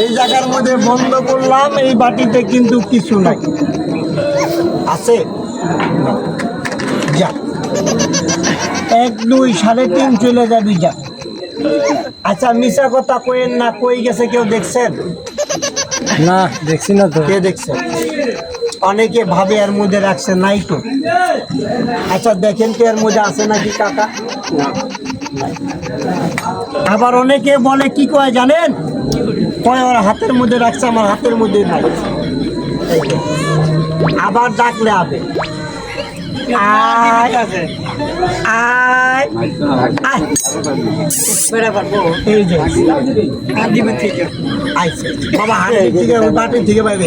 এই জায়গার মধ্যে বন্ধ করলাম এই বাটিতে কিন্তু কিছু নাই। আছে? যা। এক দুই সাড়ে তিন চলে যাবি যা। আচ্ছা মিশা কথা কইেন না কই গেছে কেউ দেখছেন? না দেখছি না তো। কে দেখছেন অনেকে ভাবে এর মধ্যে রাখছে নাই তো আচ্ছা দেখেন তো এর মধ্যে আছে নাকি কাকা? আবার অনেকে বলে কি কয় জানেন? কয় ওর হাতের মধ্যে রাখছে আমার হাতের মধ্যে নাই। আবার ডাকলে হবে আয় আয় আয়। এই যে। আইছে বাবা হাতের থেকে বাটির থেকে বাইরে।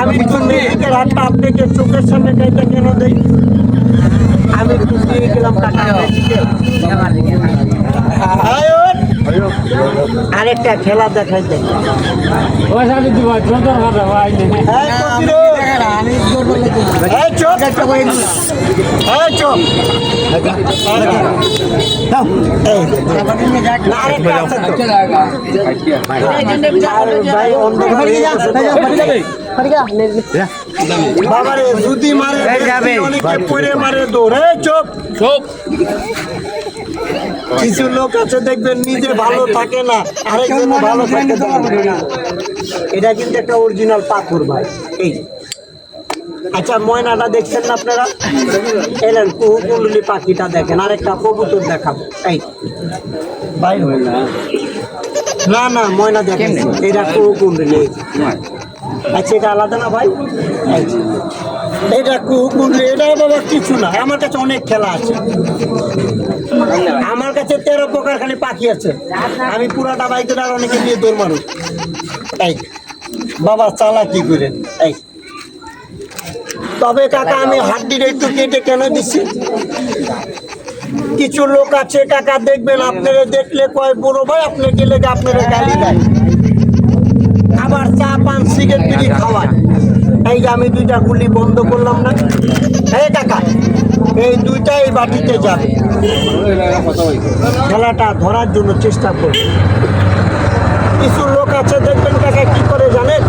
আমি আপনাকে চোখের সামনে গাইতে কেন দেই? আমি একটু দিয়ে গেলাম টাকা আরেকটা খেলা দেখাই দেয় মারে কিছু লোক আছে দেখবেন নিজে ভালো থাকে না আরেকজন ভালো থাকে। এটা কিন্তু একটা অরিজিনাল পাথর ভাই এই আচ্ছা ময়নাটা দেখছেন না আপনারা? এলেন কুহুকুণ্ডলি পাখিটা দেখেন আরেকটা কবুতর দেখাবো। এই। ভাই না। না ময়না দেখেন। এটা কুহুকুণ্ডলি এই আচ্ছা এটা আলাদা না ভাই? এটা কুহুকুণ্ডলি এটা বাবা কিছু না আমার কাছে অনেক খেলা আছে। আমার কাছে তেরো প্রকার খালি পাখি আছে। আমি পুরাটা বাইকে আর অনেকে নিয়ে দৌড় মানুষ এই। বাবা চালা কি করেন এই। তবে কাকা, আমি হাড্ডির একটু কেটে কেন দিচ্ছি কিছু লোক আছে, কাকা, দেখবেন আপনারা দেখলে কয়, বড় ভাই, আপনি গেলে আপনারা গালি দেয় আবার চা পান, সিগারেট বিড়ি খাওয়ায়। এই যে আমি দুইটা গুলি বন্ধ করলাম না? এই কাকা, এই দুইটা এই বাটিতে যাবে খেলাটা ধরার জন্য চেষ্টা করবে কিছু লোক আছে, দেখবেন কাকা, কি করে জানেন?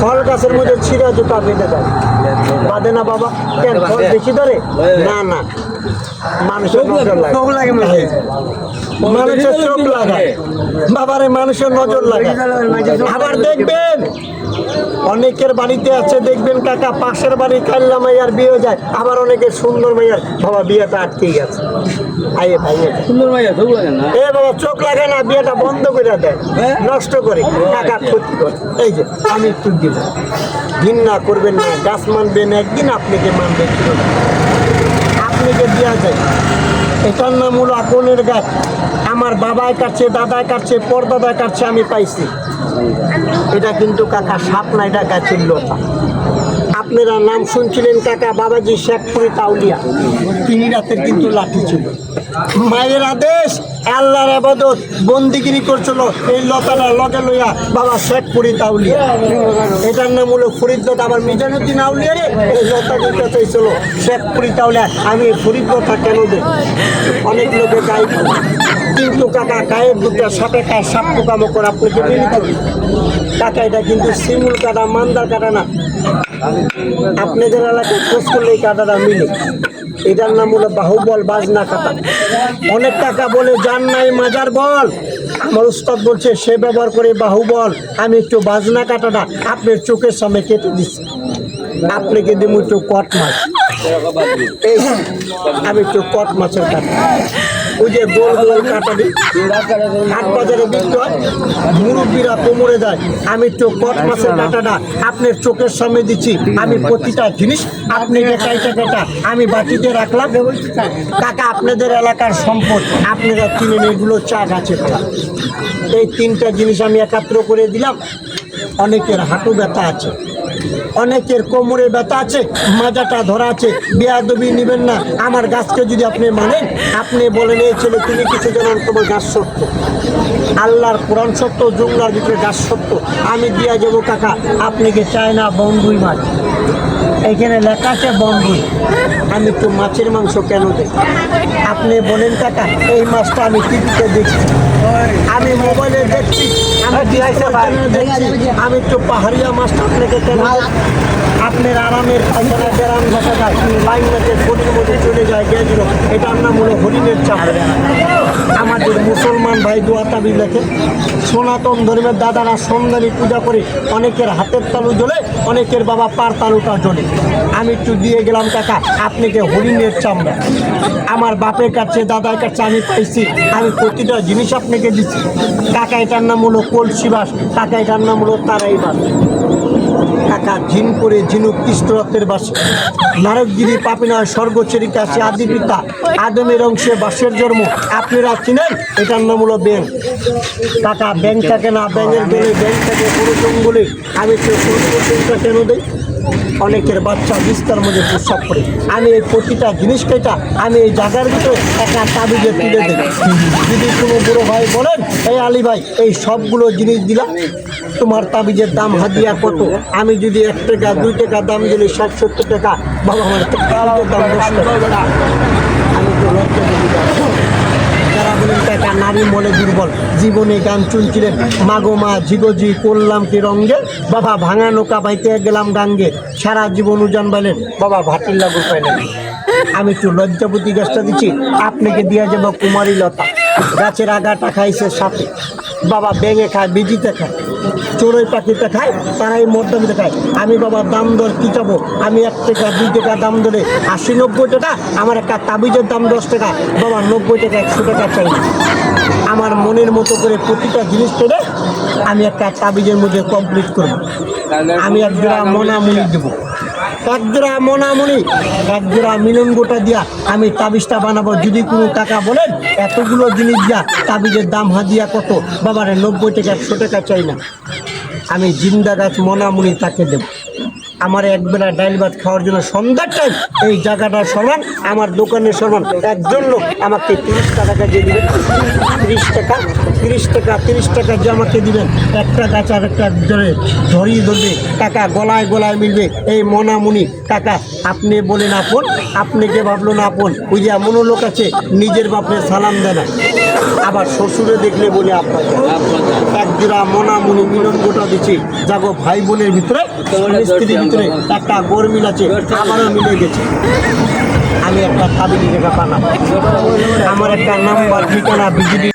ফল গাছের মধ্যে ছিঁড়া জুতা বেঁধে দেয়। বাঁধে না বাবা। কেন? বেশি ধরে? না না। মানুষের নজর লাগে মানুষের। চোখ লাগায় বাবারে মানুষের নজর লাগায় আবার দেখবেন অনেকের বাড়িতে আছে দেখবেন কাকা পাশের বাড়ি কাল্লা মাইয়ার বিয়ে যায়। আবার অনেকের সুন্দর মাইয়ার বাবা বিয়েটা আটকে গেছে। আইয়ে ভাই। সুন্দর ভাইয়া সব লাগে না? এ বাবা চোখ লাগে না বিয়েটা বন্ধ করে দেয় নষ্ট করে। টাকা ক্ষতি করে। এই যে আমি একটু দিব। ঘৃণা করবেন না গাছ মানবেন একদিন আপনাকে মানবে আপনাকে দেওয়া যায় এটার নাম হলো আকনের গাছ। আমার বাবায় কাটছে দাদায় কাটছে পরদাদায় কাটছে, আমি পাইছি। এটা কিন্তু কাকা সাপ না এটা গাছের লতা আপনারা নাম শুনছিলেন কাকা বাবাজি শেখপুরি তাউলিয়া তিনি রাতের কিন্তু লাঠি ছিল। মায়ের আদেশ, আল্লাহর আবাদত, বন্দিগিরি করছিল এই লতাটা লগে লইয়া বাবা শেখপুরি তাউলিয়া এটার নাম হলো ফরিদত আবার মিজানুদ্দিন আউলিয়া রে, এই লতা দিতে চাইছিল শেখপুরি তাউলিয়া আমি এই ফরিদতা কেন দেব? অনেক লোকে গাই কিন্তু কাকা গায়ের দুটা সাপে খায় সাপ পোকামো করে মিলিত কাকা এটা কিন্তু শিমুল কাটা মান্দার কাটা না। আপনাদের এলাকায় খোঁজ করলে এই মিলে। এটার নাম হলো বাহুবল বাজনা কাটা। অনেক টাকা বলে যান নাই মাজার বল। আমার উস্তাদ বলছে, সে ব্যবহার করে বাহুবল। আমি একটু বাজনা কাটাটা আপনার চোখের সামনে কেটে দিচ্ছি। আপনাকে দিব একটু কট মাছ। আমি একটু কট মাছের কাটা। ওই যে গোল গোল কাটা দিই হাট বাজারে বিক্রি হয় মুরব্বীরা কোমরে যায় আমি একটু কট মাছের কাটাটা আপনার চোখের সামনে দিচ্ছি আমি প্রতিটা জিনিস আপনি কাইটা কাটা আমি বাটিতে রাখলাম কাকা আপনাদের এলাকার সম্পদ আপনারা কিনে নিন, এগুলো চা গাছের এই তিনটা জিনিস আমি একাত্র করে দিলাম অনেকের হাঁটু ব্যথা আছে। অনেকের কোমরে ব্যথা আছে, মাজাটা ধরা আছে। বেয়াদবি নেবেন না। আমার গাছকে যদি আপনি মানেন, আপনি বলেন এই ছেলে তুমি কিছু জানান তোমার গাছ সত্য। আল্লাহর কোরআন সত্য, জুমলার ভিতরে গাছ সত্য। আমি দিয়া যাব কাকা, আপনি কি চায় না বন্ধুই মাছ? এখানে লেখা আছে বন্ধুই আমি একটু মাছের মাংস কেন দেই? আপনি বলেন কাকা, এই মাছটা আমি টিভিতে দেখছি আমি মোবাইলে দেখছি। আমি একটু পাহাড়িয়া মাছটা আপনাকে কেন আপনার আরামের পায়খানা গ্রাম যায় লাইন ফটির মধ্যে চলে যায় গেছিল এটার নাম হলো হরিণের চাপ। আমাদের মুসলমান ভাই দোয়া তাবি লেখে। সনাতন ধর্মের দাদারা সন্ধানী পূজা করে অনেকের হাতের তালু জ্বলে অনেকের বাবা পার তালুটা জ্বলে। আমি একটু দিয়ে গেলাম কাকা আপনাকে হরিণের চামড়া আমার বাপের কাছে দাদার কাছে আমি পাইছি। আমি প্রতিটা জিনিস আপনাকে দিচ্ছি কাকা এটার নাম হলো কলসি বাস কাকা এটার নাম হলো তারাই বাস কাকা ঝিন করে ঝিনুক কৃষ্ণরথের বাসে। নারকগিরি পাপিনয় স্বর্গচেরি কাছে আদি পিতা, আদমের অংশে বাসের জন্ম। আপনারা চিনেন? এটার নাম হলো ব্যাংক কাকা ব্যাংক থাকে না ব্যাংকের গেলে ব্যাংক থাকে পুরো জঙ্গলে আমি কেন দেই অনেকের বাচ্চা বিস্তার মধ্যে প্রস্রাব করে। আমি এই প্রতিটা জিনিস কেটা আমি এই জায়গার ভিতরে একটা তাবিজে তুলে দেব। যদি কোনো বুড়ো ভাই বলেন, এই আলী ভাই, এই সবগুলো জিনিস দিলাম তোমার তাবিজের দাম হাদিয়া কত? আমি যদি এক টাকা, দুই টাকা দাম দিলে ষাট, সত্তর টাকা, বাবা আমার দাম দশ টাকা। আমি তো নারী মনে দুর্বল। জীবনে গান চুনছিলেন মাগো মা জিগোজি করলাম কি রঙ্গে বাবা ভাঙা নৌকা বাইতে গেলাম গাঙ্গে সারা জীবন উজান বাইলেন। বাবা ভাটির লাগু পাইলেন। আমি একটু লজ্জাপতি গাছটা দিচ্ছি। আপনাকে দিয়ে যাব কুমারী লতা গাছের আগাটা খাইছে সাথে বাবা বেঙে খায়, বিজিতে খায়। চড়ুই পাখিতে খায়, তারাই মধ্যমিতে খায়। আমি বাবা, দাম দর কি চাবো? আমি এক টাকা, দুই টাকা দাম ধরে আশি, নব্বই টাকা, আমার একটা তাবিজের দাম দশ টাকা, বাবা, নব্বই টাকা, একশো টাকা চাই। আমার মনের মতো করে প্রতিটা জিনিস পেলে আমি একটা তাবিজের মধ্যে কমপ্লিট করব। আমি এক জোড়া মনামুনি দেবো। এক জোড়া মনামুনি, এক জোড়া মিলন গোটা দিয়া আমি তাবিজটা বানাবো। যদি কোনো টাকা বলেন, এতগুলো জিনিস দিয়া তাবিজের দাম হাদিয়া কত? বাবারে, নব্বই টাকা, একশো টাকা চাই না। আমি জিন্দা গাছ মনামুনি তাকে দেব। আমার একবেলা ডাইল ভাত খাওয়ার জন্য সন্ধ্যার টাইম এই জায়গাটা সমান আমার দোকানের সমান। একজন লোক আমাকে তিরিশ টাকা দিয়ে দিবেন তিরিশ টাকা তিরিশ টাকা তিরিশ টাকা যে আমাকে দিবেন একটা গাছ আর একটা জনে ধরিয়ে ধরবে টাকা গলায় গলায় মিলবে। এই মনামুনি টাকা আপনি বলে না বলেন আপন আপনাকে ভাবলো না আপন ওই যে এমনও লোক আছে নিজের বাপরে সালাম দেয় না। আবার শ্বশুরে দেখলে বলে আপনাকে। এক জোড়া মনামুনি মিলন গোটা দিচ্ছি। যাগো ভাই বোনের ভিতরে স্ত্রীর ভিতরে একটা গরমিল আছে, আমারও মিলে গেছে। আমি একটা কাবিনী রেখা বানাবো আমার একটা নাম্বার ঠিকানা বিজেপি